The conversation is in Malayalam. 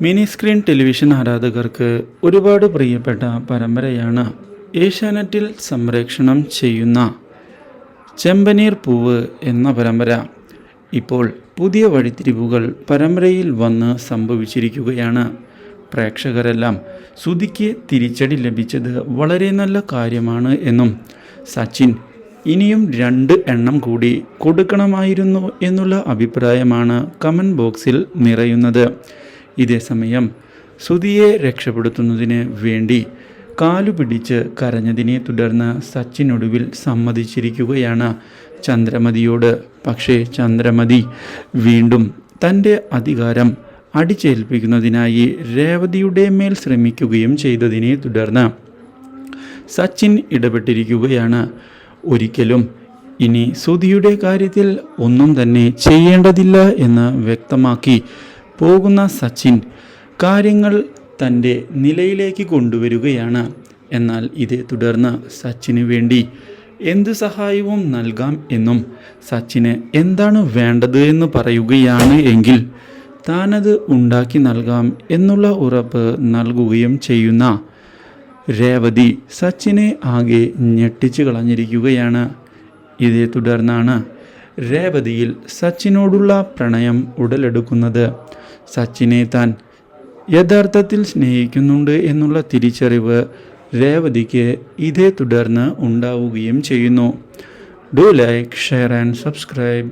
മിനി സ്ക്രീൻ ടെലിവിഷൻ ആരാധകർക്ക് ഒരുപാട് പ്രിയപ്പെട്ട പരമ്പരയാണ് ഏഷ്യാനെറ്റിൽ സംപ്രേക്ഷണം ചെയ്യുന്ന ചെമ്പനീർ പൂവ് എന്ന പരമ്പര. ഇപ്പോൾ പുതിയ വഴിത്തിരിവുകൾ പരമ്പരയിൽ വന്ന് സംഭവിച്ചിരിക്കുകയാണ്. പ്രേക്ഷകരെല്ലാം സുധിക്ക് തിരിച്ചടി ലഭിച്ചത് വളരെ നല്ല കാര്യമാണ് എന്നും സച്ചിൻ ഇനിയും രണ്ട് എണ്ണം കൂടി കൊടുക്കണമായിരുന്നു എന്നുള്ള അഭിപ്രായമാണ് കമന്റ് ബോക്സിൽ നിറയുന്നത്. ഇതേസമയം സുധിയെ രക്ഷപ്പെടുത്തുന്നതിന് വേണ്ടി കാലു പിടിച്ച് കരഞ്ഞതിനെ തുടർന്ന് സച്ചിൻ ഒടുവിൽ സമ്മതിച്ചിരിക്കുകയാണ് ചന്ദ്രമതിയോട്. പക്ഷേ ചന്ദ്രമതി വീണ്ടും തന്റെ അധികാരം അടിച്ചേൽപ്പിക്കുന്നതിനായി രേവതിയുടെ മേൽ ശ്രമിക്കുകയും ചെയ്തതിനെ തുടർന്ന് സച്ചിൻ ഇടപെട്ടിരിക്കുകയാണ്. ഒരിക്കലും ഇനി സുധിയുടെ കാര്യത്തിൽ ഒന്നും തന്നെ ചെയ്യേണ്ടതില്ല എന്ന് വ്യക്തമാക്കി പോകുന്ന സച്ചിൻ കാര്യങ്ങൾ തന്റെ നിലയിലേക്ക് കൊണ്ടുവരികയാണ്. എന്നാൽ ഇതേ തുടർന്ന് സച്ചിന് വേണ്ടി എന്ത് സഹായവും നൽകാം എന്നും സച്ചിന് എന്താണ് വേണ്ടത് എന്ന് പറയുകയാണ് എങ്കിൽ താനത് ഉണ്ടാക്കി നൽകാം എന്നുള്ള ഉറപ്പ് നൽകുകയും ചെയ്യുന്ന രേവതി സച്ചിനെ ആകെ ഞെട്ടിച്ചു കളഞ്ഞിരിക്കുകയാണ്. ഇതേ തുടർന്നാണ് രേവതിയിൽ സച്ചിനോടുള്ള പ്രണയം ഉടലെടുക്കുന്നത്. സച്ചിനെ താൻ യഥാർത്ഥത്തിൽ സ്നേഹിക്കുന്നുണ്ട് എന്നുള്ള തിരിച്ചറിവ് രേവതിക്ക് ഇതേ തുടർന്ന് ഉണ്ടാവുകയും ചെയ്യുന്നു. Do like share and subscribe